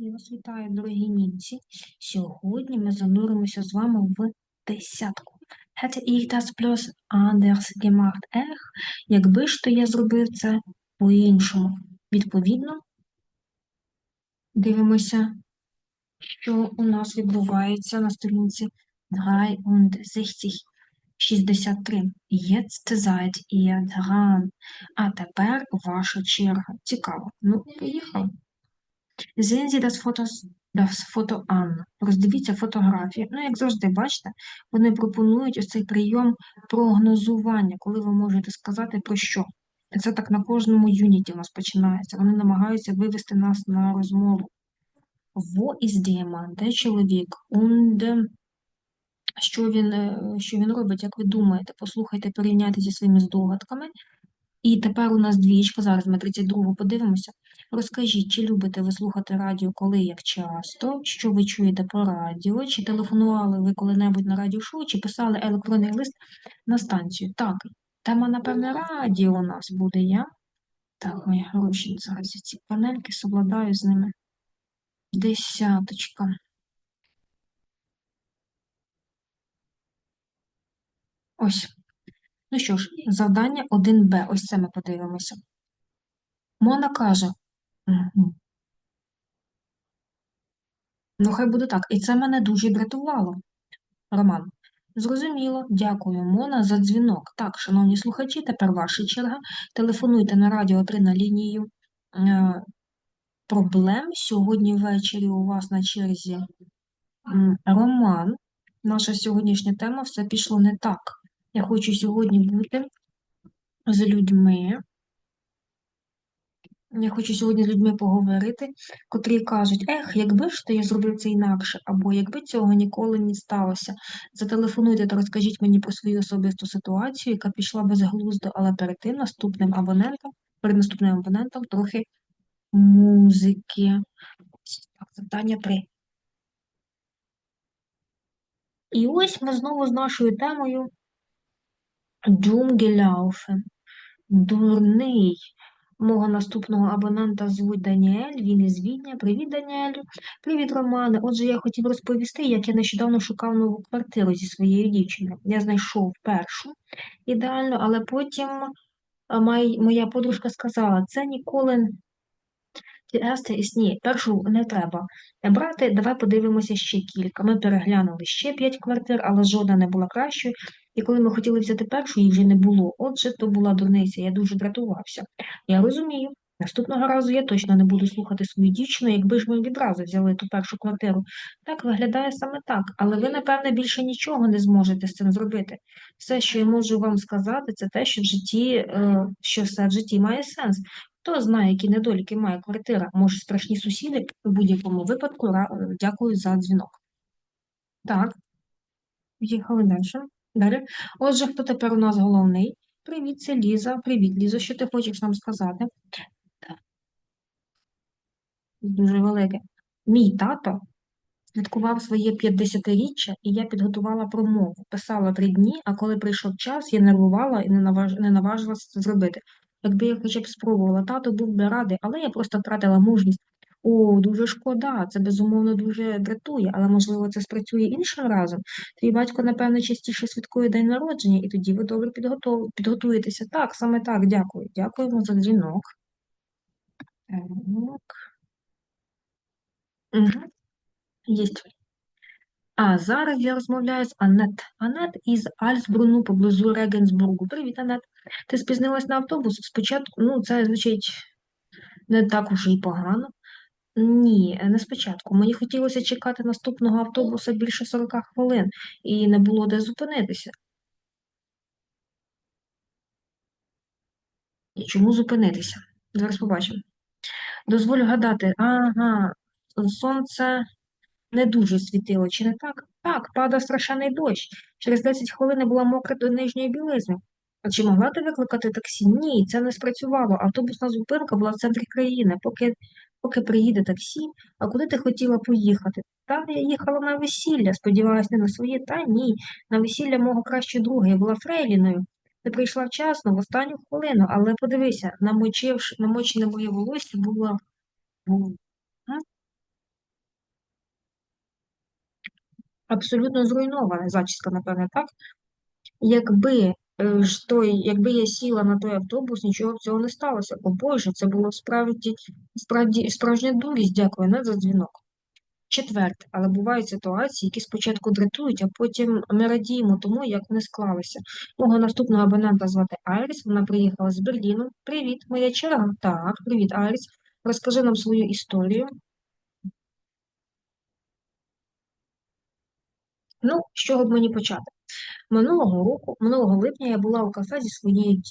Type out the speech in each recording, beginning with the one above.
Я вас вітаю, дорогі німці. Сьогодні ми зануримося з вами в десятку. Hätte ich das bloß anders gemacht? Ех, якби ж то я зробив це по-іншому. Відповідно, дивимося, що у нас відбувається на сторінці 63. 63. Jetzt seid ihr dran. А тепер ваша черга. Цікаво. Ну, поїхали. Sehen Sie das Foto, das Foto an. Роздивіться фотографії. Ну, як завжди, бачите, вони пропонують ось цей прийом прогнозування, коли ви можете сказати про що. Це так на кожному юніті у нас починається. Вони намагаються вивести нас на розмову. Во із дієман, де чоловік, und що він, е, що він робить, як ви думаєте? Послухайте, порівняйте зі своїми здогадками. І тепер у нас двічка, зараз ми 32 подивимося. Розкажіть, чи любите ви слухати радіо, коли, як часто, що ви чуєте по радіо, чи телефонували ви коли-небудь на радіошоу, чи писали електронний лист на станцію? Так, тема, напевне, радіо у нас буде, я. Так, мої гроші зараз ці панельки совладаю з ними. Десяточка. Ось. Ну що ж, завдання 1Б. Ось це ми подивимося. Мона каже. Ну, хай буде так. І це мене дуже дратувало. Роман. Зрозуміло, дякую, Мона, за дзвінок. Так, шановні слухачі, тепер ваша черга. Телефонуйте на Радіо 3 на лінію е, проблем. Сьогодні ввечері у вас на черзі Роман. Наша сьогоднішня тема все пішло не так. Я хочу сьогодні бути з людьми. Я хочу сьогодні з людьми поговорити, котрі кажуть, ех, якби ж то я зробив це інакше, або якби цього ніколи не сталося. Зателефонуйте та розкажіть мені про свою особисту ситуацію, яка пішла безглуздо, але перед тим наступним абонентом, перед наступним абонентом трохи музики. Так, завдання 3. І ось ми знову з нашою темою Джумгелауфен. Дурний. Мого наступного абонента звуть Даніель, він із Відня. Привіт, Даніелю. Привіт, Романе. Отже, я хотів розповісти, як я нещодавно шукав нову квартиру зі своєю дівчиною. Я знайшов першу ідеально, але потім моя подружка сказала, це ніколи Ті і ні, першу не треба брати. Давай подивимося ще кілька. Ми переглянули ще п'ять квартир, але жодна не була кращою. І коли ми хотіли взяти першу, її вже не було. Отже, то була дурниця, я дуже дратувався. Я розумію. Наступного разу я точно не буду слухати свою дівчину, якби ж ми відразу взяли ту першу квартиру. Так виглядає саме так, але ви, напевне, більше нічого не зможете з цим зробити. Все, що я можу вам сказати, це те, що в житті, е, що все в житті має сенс. Хто знає, які недоліки має квартира, може страшні сусіди у будь-якому випадку. е, Дякую за дзвінок. Так, їхали далі. Далі. Отже, хто тепер у нас головний? Привіт, це Ліза. Привіт, Ліза. Що ти хочеш нам сказати? Дуже велике. Мій тато святкував своє 50-річчя, і я підготувала промову. Писала три дні, а коли прийшов час, я нервувала і не наважилася це зробити. Якби я хоча б спробувала, тато був би радий, але я просто втратила мужність. О, дуже шкода, це безумовно дуже дратує, але можливо це спрацює іншим разом. Твій батько, напевно, частіше святкує день народження, і тоді ви добре підготов... підготуєтеся. Так, саме так, дякую. Дякуємо за дзвінок. Так. Угу. А зараз я розмовляю з Анет. Анет із Альсбруну поблизу Регенсбургу. Привіт, Анет. Ти спізнилась на автобус? Спочатку, ну, це звучить не так уже й погано. Ні, не спочатку. Мені хотілося чекати наступного автобуса більше 40 хвилин, і не було де зупинитися. І чому зупинитися? Зараз побачимо. Дозволю гадати. Ага, сонце не дуже світило, чи не так? Так, падав страшенний дощ. Через 10 хвилин була мокра до нижньої білизни. А чи могла ти викликати таксі? Ні, це не спрацювало. Автобусна зупинка була в центрі країни. Поки, поки приїде таксі, а куди ти хотіла поїхати? Та я їхала на весілля, сподівалась, не на своє, та ні. На весілля мого кращого друга. Я була фрейліною. Ти прийшла вчасно, в останню хвилину, але подивися, намочивши, намочене моє волосся було- Абсолютно зруйнована зачіска, напевне, так? Якби е, той, якби я сіла на той автобус, нічого б цього не сталося. О Боже, це було справді, справді справжня дурість, дякую, не за дзвінок. Четверте, але бувають ситуації, які спочатку дратують, а потім ми радіємо тому, як вони склалися. Мого наступного абонента звати Айріс, вона приїхала з Берліну. Привіт, моя черга. Так, привіт, Айріс. Розкажи нам свою історію. Ну, з чого б мені почати? Минулого року, минулого липня, я була у кафе зі своєю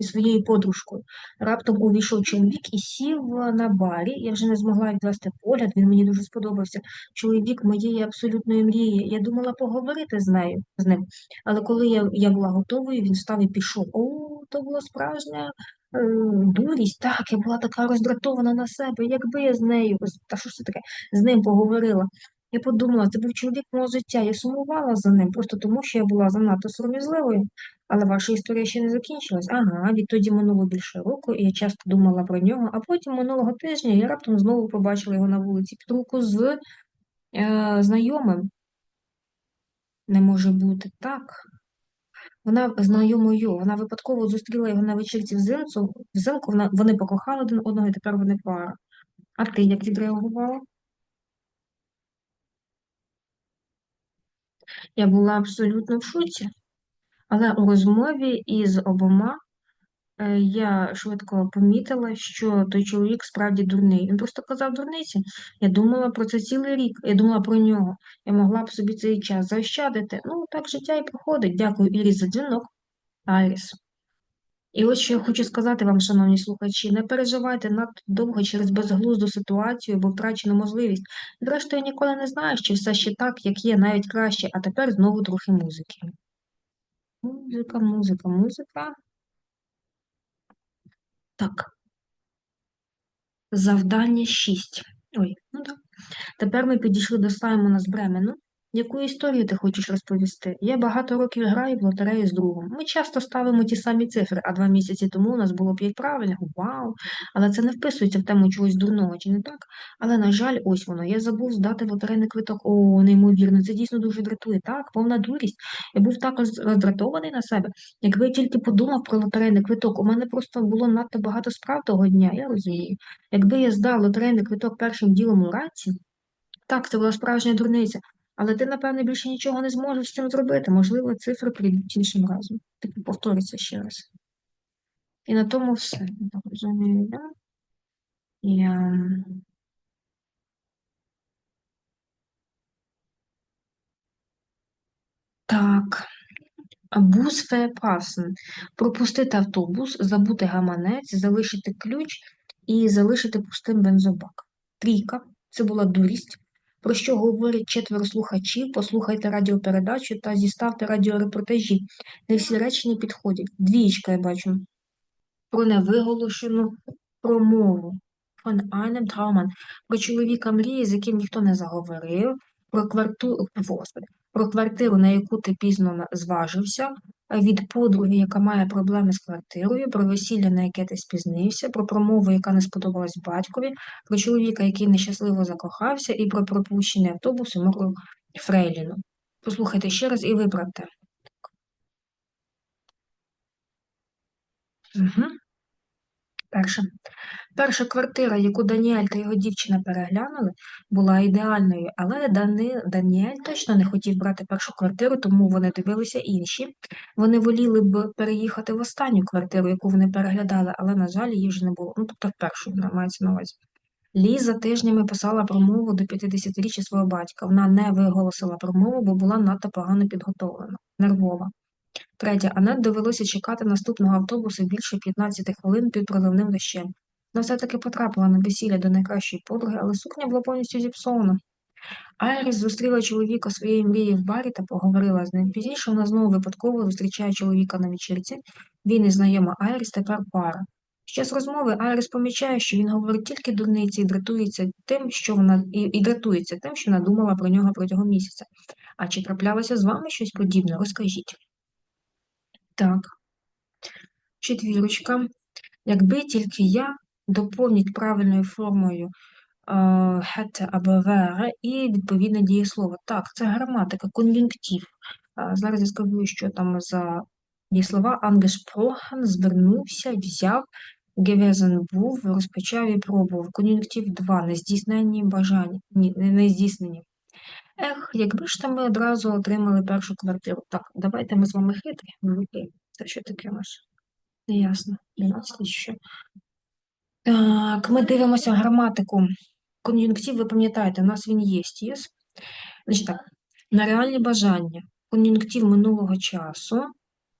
зі своєю подружкою. Раптом увійшов чоловік і сів на барі. Я вже не змогла відвести погляд, він мені дуже сподобався. Чоловік моєї абсолютної мрії. Я думала поговорити з нею з ним. Але коли я я була готовою, він встав і пішов. О, то була справжня е, дурість. Так, я була така роздратована на себе. Якби я з нею, та що ж це таке, з ним поговорила. Я подумала, це був чоловік мого життя. Я сумувала за ним, просто тому що я була занадто сором'язливою. Але ваша історія ще не закінчилась. Ага, відтоді минуло більше року, і я часто думала про нього, а потім минулого тижня я раптом знову побачила його на вулиці під руку з е, знайомим. Не може бути так. Вона знайомою, вона випадково зустріла його на вечірці взимку, взимку вона, вони покохали один одного і тепер вони пара. А ти як відреагувала? Я була абсолютно в шоці. Але у розмові із обома е, я швидко помітила, що той чоловік справді дурний. Він просто казав дурниці. Я думала про це цілий рік. Я думала про нього. Я могла б собі цей час заощадити. Ну, так життя і проходить. Дякую, Ірі, за дзвінок. Айріс. І ось що я хочу сказати вам, шановні слухачі, не переживайте надто довго через безглузду ситуацію або втрачену можливість. Зрештою, ніколи не знаєш, чи все ще так, як є, навіть краще, а тепер знову трохи музики. Музика, музика, музика. Так. Завдання 6. Ой, ну так. Тепер ми підійшли до Саймона з Бремену. Яку історію ти хочеш розповісти? Я багато років граю в лотерею з другом. Ми часто ставимо ті самі цифри, а два місяці тому у нас було п'ять правильних. Вау! Але це не вписується в тему чогось дурного, чи не так? Але, на жаль, ось воно. Я забув здати лотерейний квиток. О, неймовірно, це дійсно дуже дратує. Так, повна дурість. Я був так роздратований на себе. Якби я тільки подумав про лотерейний квиток, у мене просто було надто багато справ того дня, я розумію. Якби я здав лотерейний квиток першим ділом уранці, так, це була справжня дурниця. Але ти, напевне, більше нічого не зможеш з цим зробити. Можливо, цифри прийдуть іншим разом. Типу повториться ще раз. І на тому все. Так розумію, я. Я... Так. Бус verpassen. Пропустити автобус, забути гаманець, залишити ключ і залишити пустим бензобак. Трійка. Це була дурість про що говорять четверо слухачів, послухайте радіопередачу та зіставте радіорепортажі. Не всі речення підходять. Двічка я бачу. Про невиголошену промову. Von einem Traummann. Про чоловіка мрії, з яким ніхто не заговорив, про квартиру, про квартиру, на яку ти пізно зважився, від подруги, яка має проблеми з квартирою, про весілля, на яке ти спізнився, про промову, яка не сподобалась батькові, про чоловіка, який нещасливо закохався, і про пропущений автобус і мокру Фрейліну. Послухайте ще раз і виправте. Угу. Перше. Перша квартира, яку Даніель та його дівчина переглянули, була ідеальною, але Дани... Даніель точно не хотів брати першу квартиру, тому вони дивилися інші. Вони воліли б переїхати в останню квартиру, яку вони переглядали, але, на жаль, її вже не було. Ну, тобто в першу мається на увазі. Ліза тижнями писала промову до 50-річчя свого батька. Вона не виголосила промову, бо була надто погано підготовлена, нервова. Третє. Анет довелося чекати наступного автобусу більше 15 хвилин під проливним дощем. Вона все-таки потрапила на весілля до найкращої подруги, але сукня була повністю зіпсована. Айріс зустріла чоловіка своєї мрії в барі та поговорила з ним. Пізніше вона знову випадково зустрічає чоловіка на вечірці. Він і знайома Айріс тепер пара. Під час розмови Айріс помічає, що він говорить тільки дурниці і дратується тим, що вона і, і дратується тим, що надумала про нього протягом місяця. А чи траплялося з вами щось подібне? Розкажіть. Так, четвірочка. Якби тільки я доповніть правильною формою hätte або wäre і відповідне дієслово. Так, це граматика, кон'юнктив. Зараз я скажу, що там за дієслова angesprochen, звернувся, взяв, gewesen був, розпочав і пробував. Кон'юнктив 2, нездійснені бажання. Ні, не нездійснені. Ех, якби ж там ми одразу отримали першу квартиру. Так, давайте ми з вами хитрі. Це що таке у нас? Неясно. 12 ще. Так, ми дивимося граматику. Кон'юнктив, ви пам'ятаєте, у нас він є, єс? Значить так, на реальні бажання. Кон'юнктив минулого часу.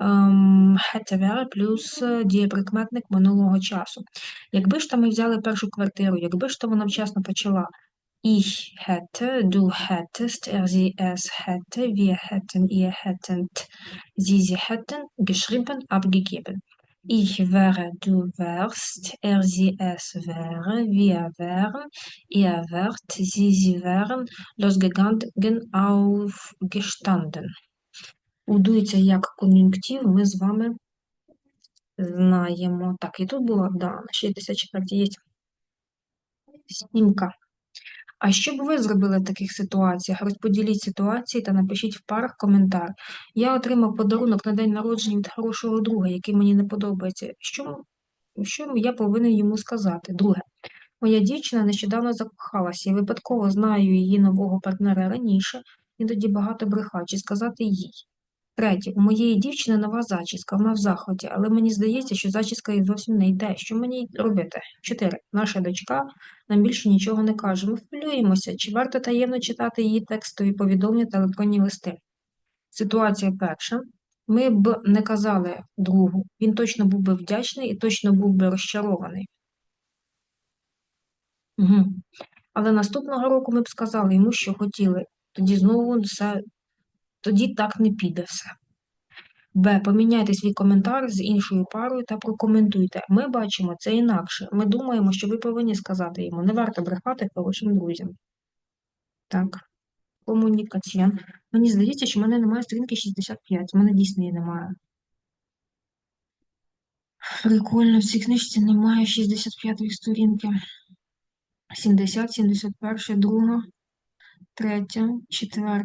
ем, hätte плюс е, дієприкметник минулого часу. Якби ж там ми взяли першу квартиру, якби ж то вона вчасно почала Ich hätte, du hättest, er, sie, es hätte, wir hätten, ihr hättet, sie, sie hätten geschrieben, abgegeben. Ich wäre, du wärst, er, sie, es wäre, wir wären, ihr wärt, sie, sie wären losgegangen, aufgestanden. Будується як кон'юнктив, ми з вами знаємо. Так, і тут була, да, на 64 є снімка. А що б ви зробили в таких ситуаціях? Розподіліть ситуації та напишіть в парах коментар. Я отримав подарунок на день народження від хорошого друга, який мені не подобається. Що, що я повинен йому сказати? Друге. Моя дівчина нещодавно закохалася і випадково знаю її нового партнера раніше, і тоді багато бреха, чи сказати їй. Третє. У моєї дівчини нова зачіска, вона в захваті, але мені здається, що зачіска їй зовсім не йде. Що мені робити? Чотири. Наша дочка нам більше нічого не каже. Ми хвилюємося, чи варто таємно читати її текстові повідомлення та електронні листи. Ситуація перша. Ми б не казали другу, він точно був би вдячний і точно був би розчарований. Угу. Але наступного року ми б сказали йому, що хотіли. Тоді знову все, тоді так не піде все. Б. Поміняйте свій коментар з іншою парою та прокоментуйте. Ми бачимо це інакше. Ми думаємо, що ви повинні сказати йому. Не варто брехати хорошим друзям. Так. Комунікація. Мені здається, що в мене немає сторінки 65. У мене дійсно її немає. Прикольно, в цій книжці немає 65-ї сторінки. 70, 71, 2, 3, 4,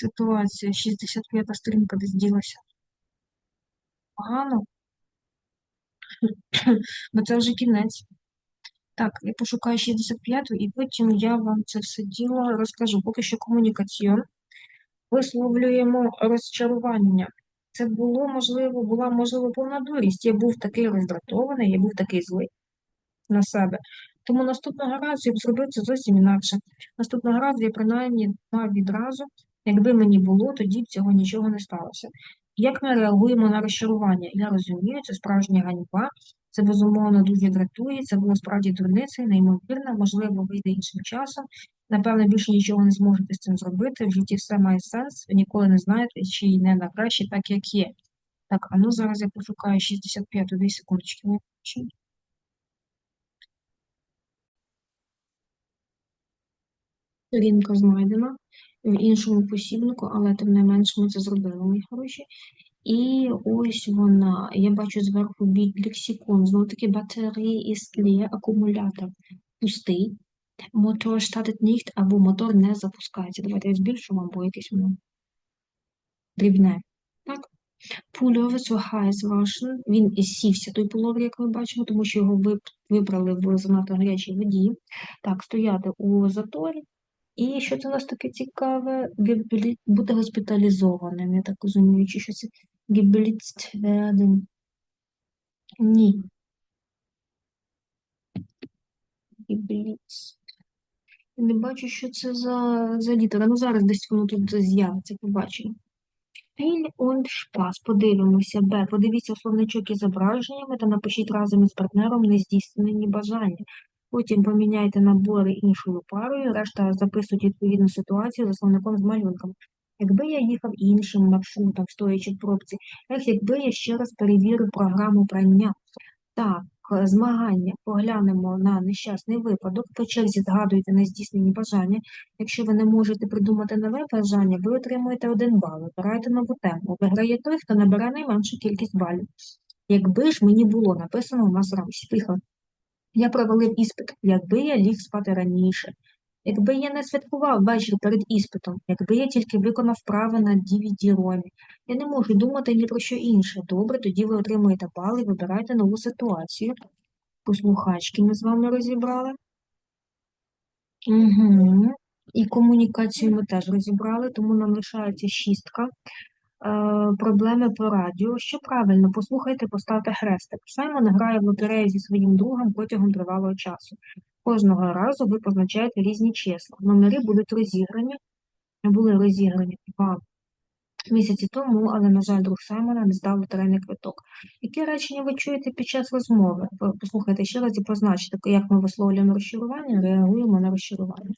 Ситуація 65 сторінка десь ділася. Погано. Бо це вже кінець. Так, я пошукаю 65-ту і потім я вам це все діло розкажу. Поки що комунікаціон. Висловлюємо розчарування. Це було, можливо, була, можливо, повна дурість. Я був такий роздратований, я був такий злий на себе. Тому наступного разу я б зробив це зовсім інакше. Наступного разу я принаймні мав відразу, якби мені було, тоді б цього нічого не сталося. Як ми реагуємо на розчарування? Я розумію, це справжня ганьба, це безумовно дуже дратує, це було справді дурницею, неймовірно, можливо, вийде іншим часом. Напевно, більше нічого не зможете з цим зробити. В житті все має сенс, ви ніколи не знаєте, чи не на краще, так як є. Так, а ну зараз я пошукаю 65-ту, дві секундочки. Сторінка знайдена іншому посібнику, але тим не менш ми це зробили, мої хороші. І ось вона. Я бачу зверху від лексикон. Знову таки батареї ist leer, акумулятор пустий. Мотор startet nicht, або мотор не запускається. Давайте я збільшу вам, бо якесь воно дрібне. Так? Пульове zu heiß. Він і сівся той пуловер, як ми бачимо, тому що його вибрали в занадто гарячій воді. Так, стояти у заторі. І що це у нас таке цікаве? Геблі- Бути госпіталізованим, я так розумію, чи що це geblitzt werden. Ні. Geblitzt. Я не бачу, що це за, за літера. Ну, зараз десь воно тут з'явиться, побачимо. Філь und Spaß. Подивимося. Б. Подивіться словничок із зображеннями та напишіть разом із партнером нездійснені бажання. Потім поміняйте набори іншою парою, решта записують відповідну ситуацію за словником з малюнком. Якби я їхав іншим маршрутом, стоячи в пробці, ех, якби я ще раз перевірив програму прання. Так, змагання. Поглянемо на нещасний випадок. По черзі згадуйте нездійснені бажання. Якщо ви не можете придумати нове бажання, ви отримуєте один бал. Вибирайте нову тему. Виграє той, хто набере найменшу кількість балів. Якби ж мені було написано у нас рамці. Приклад. Я провалив іспит, якби я ліг спати раніше. Якби я не святкував вечір перед іспитом, якби я тільки виконав вправи на DVD-ромі. Я не можу думати ні про що інше. Добре, тоді ви отримуєте бали, вибирайте нову ситуацію. Послухачки ми з вами розібрали. Угу. І комунікацію ми теж розібрали, тому нам лишається шістка. Е, проблеми по радіо. Що правильно? Послухайте, поставте хрестик. Саймон грає в лотерею зі своїм другом протягом тривалого часу. Кожного разу ви позначаєте різні числа. Номери будуть розіграні, були розіграні два місяці тому, але, на жаль, друг Саймона не здав лотерейний квиток. Які речення ви чуєте під час розмови? Послухайте ще раз і позначте, як ми висловлюємо розчарування, реагуємо на розчарування.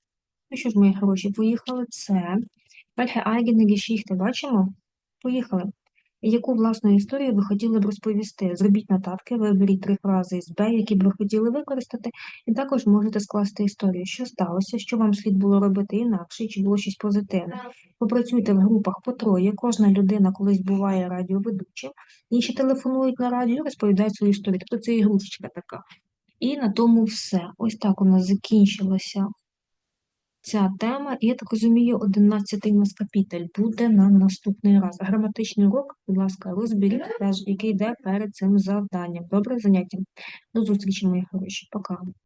Ну що ж, мої хороші, поїхали. Це Geschichte, бачимо? Поїхали. Яку власну історію ви хотіли б розповісти? Зробіть нотатки, виберіть три фрази з Б, які б ви хотіли використати, і також можете скласти історію, що сталося, що вам слід було робити інакше, чи було щось позитивне. Попрацюйте в групах по троє, кожна людина колись буває радіоведучим, інші телефонують на радіо розповідають свою історію. Тобто це ігрушечка така. І на тому все. Ось так у нас закінчилася ця тема, і я так розумію, 11 у нас капітель буде на наступний раз. Граматичний урок, будь ласка, розберіть теж, який йде перед цим завданням. Добре заняття. До зустрічі, мої хороші. Пока.